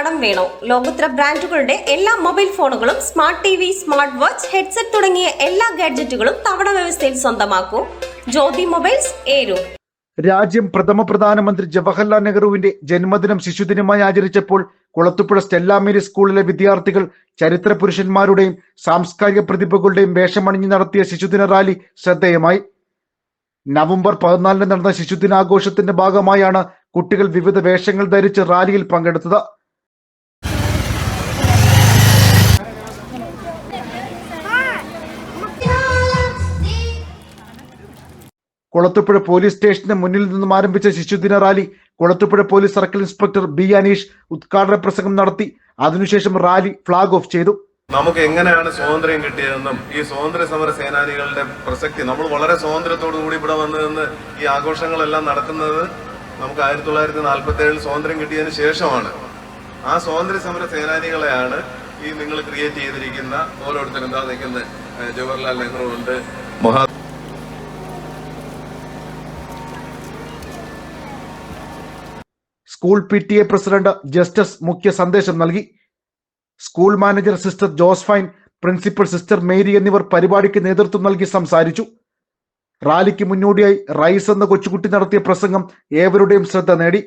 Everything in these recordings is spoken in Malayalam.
കടം വേണോ? ലോകോത്തര ബ്രാൻഡുകളുടെ എല്ലാ മൊബൈൽ ഫോണുകളും smart T V smart watch headset തുടങ്ങിയ എല്ലാ ഗാഡ്ജറ്റുകളും തവണ വ്യവസ്ഥയിൽ സ്വന്തമാക്കൂ. ജ്യോതി മൊബൈൽസ് ഏരു. രാജ്യം പ്രഥമ പ്രധാനമന്ത്രി ജവഹർലാൽ നെഹ്റുവിന്റെ ജന്മദിനം ശിശുദിനമായി ആചരിച്ചപ്പോൾ കുളത്തുപുഴ സ്റ്റെല്ലാമേരി സ്കൂളിലെ വിദ്യാർത്ഥികൾ ചരിത്ര പുരുഷന്മാരുടെയും സാംസ്കാരിക പ്രതിഭകളുടെയും വേഷമണിഞ്ഞ് നടത്തിയ ശിശുദിന റാലി ശ്രദ്ധേയമായി. നവംബർ പതിനാലിന് നടന്ന ശിശുദിനാഘോഷത്തിന്റെ ഭാഗമായാണ് കുട്ടികൾ വിവിധ വേഷങ്ങൾ ധരിച്ച് റാലിയിൽ പങ്കെടുത്തത്. കുളത്തുപുഴ പോലീസ് സ്റ്റേഷന് മുന്നിൽ നിന്നും ആരംഭിച്ച ശിശുദിന rally Kulathupuzha police circle inspector B Aneesh ഉദ്ഘാടന പ്രസംഗം നടത്തി. അതിനുശേഷം റാലി ഫ്ളാഗ് ഓഫ് ചെയ്തു. നമുക്ക് എങ്ങനെയാണ് സ്വാതന്ത്ര്യം കിട്ടിയതെന്നും ഈ സ്വാതന്ത്ര്യ സമര സേനാനികളുടെ പ്രസക്തി നമ്മൾ വളരെ സ്വാതന്ത്ര്യത്തോടു കൂടി ഇവിടെ വന്നു നിന്ന് ഈ ആഘോഷങ്ങളെല്ലാം നടക്കുന്നത് നമുക്ക് ആയിരത്തി തൊള്ളായിരത്തി നാൽപ്പത്തി ഏഴിൽ സ്വാതന്ത്ര്യം കിട്ടിയതിന് ശേഷമാണ്. ആ സ്വാതന്ത്ര്യ സമര സേനാനികളെയാണ് ഈ നിങ്ങൾ ക്രിയേറ്റ് ചെയ്തിരിക്കുന്ന ഓരോരുത്തരും എന്താ നിൽക്കുന്നത്? ജവഹർലാൽ നെഹ്റു ഉണ്ട് മഹാ school P T A president justice മുഖ്യ സന്ദേശം നൽകി. School manager sister Josephine principal sister Mary എന്നിവർ പരിപാടിക്ക് നേതൃത്വം നൽകി സംസാരിച്ചു. റാലിക്ക് മുന്നോടിയായി റൈസ് എന്ന കൊച്ചുകുട്ടി നടത്തിയ പ്രസംഗം ഏവരുടെയും ശ്രദ്ധ നേടി.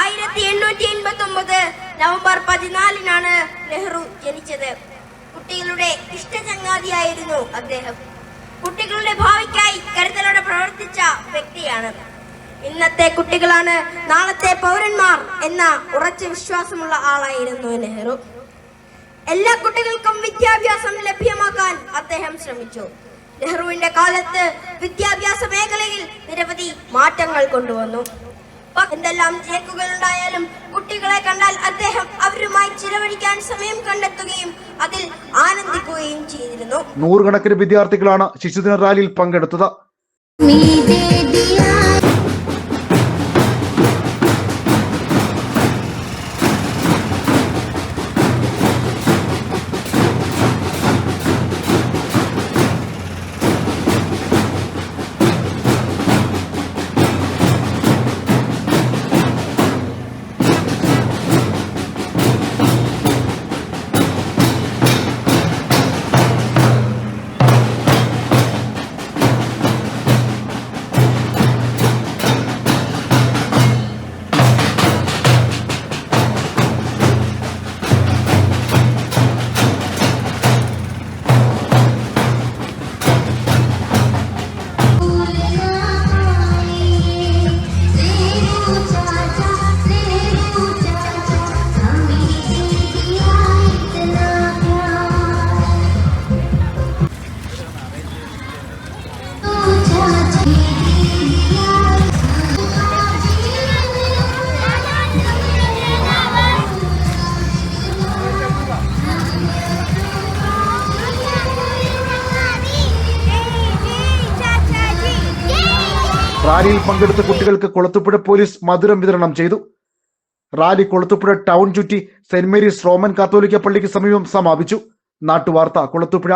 ആയിരത്തി എണ്ണൂറ്റി എൺപത്തി ഒമ്പത് നവംബർ പതിനാലിനാണ് നെഹ്റു ജനിച്ചത്. കുട്ടികളുടെ ഇഷ്ടചങ്ങാതിയായിരുന്നു അദ്ദേഹം. കുട്ടികളുടെ ഭാവിക്കായി കരുതലോടെ പ്രവർത്തിച്ച വ്യക്തിയാണ്. ഇന്നത്തെ കുട്ടികളാണ് നാളത്തെ പൗരന്മാർ എന്ന ഉറച്ച വിശ്വാസമുള്ള ആളായിരുന്നു നെഹ്റു. എല്ലാ കുട്ടികൾക്കും വിദ്യാഭ്യാസം ലഭ്യമാക്കാൻ അദ്ദേഹം ശ്രമിച്ചു. നെഹ്റുവിന്റെ കാലത്ത് വിദ്യാഭ്യാസ മേഖലയിൽ നിരവധി മാറ്റങ്ങൾ കൊണ്ടുവന്നു. എന്തെല്ലാം ചേക്കുകൾ ഉണ്ടായാലും കുട്ടികളെ കണ്ടാൽ അദ്ദേഹം അവരുമായി ചിലവഴിക്കാൻ സമയം കണ്ടെത്തുകയും അതിൽ ആനന്ദിക്കുകയും ചെയ്തിരുന്നു. നൂറുകണക്കിന് വിദ്യാർത്ഥികളാണ് ശിശുദിന റാലിയിൽ പങ്കെടുത്തത്. റാലിയിൽ പങ്കെടുത്ത കുട്ടികൾക്ക് കൊളത്തുപുഴ പോലീസ് മധുരം വിതരണം ചെയ്തു. റാലി കൊളത്തുപുഴ ടൗൺ ചുറ്റി സെന്റ് മേരീസ് റോമൻ കാത്തോലിക്ക പള്ളിക്ക് സമീപം സമാപിച്ചു. നാട്ടുവാർത്ത കൊളത്തുപുഴ.